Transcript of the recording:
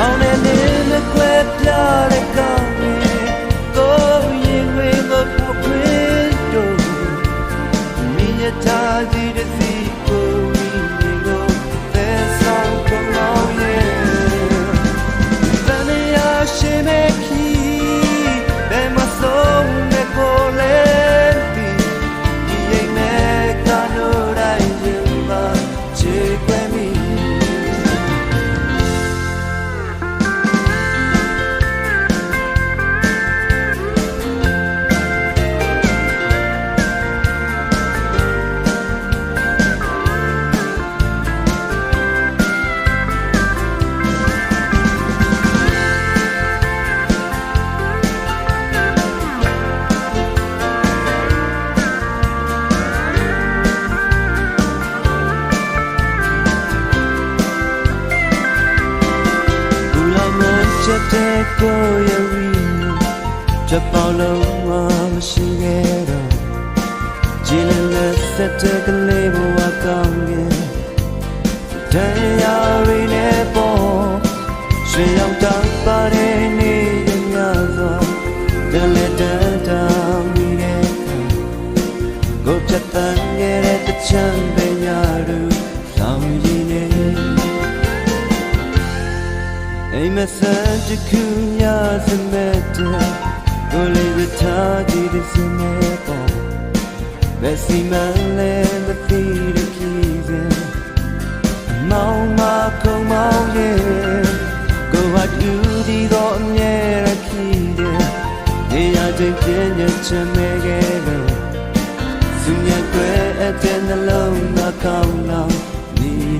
Mountain in the clip, blood and gone. ချက်တဲ့ကိုရဲ့ဝီချက်ပေါ်လုံးမရှိခဲ့တော့ဂျင်းနဲ့ဆက်တဲ့ကလေးဘဝကောင်းရဲ့တရားရင်းနဲ့ပေါ်ရှင်ရောက်တတ်ပါတဲ့နေ့ရဲ့ညစွာဒလက်တန်တာမိရဲ့ကိုပြတ်တန်ရဲ့တချမ်းပဲ မဆန်တခုညစမဲ့တဲ့ကိုလေးဝထားကြည့်တဲ့စမဲ့ပေါ်မစီမလဲမသိတဲ့ကြည့်စဉ်မောင်မကုံမောင်ရဲ့ Go what you did on me rakide Ne ya jin jin ya chme ge lo Sun ya kwe at the long na kaung na ni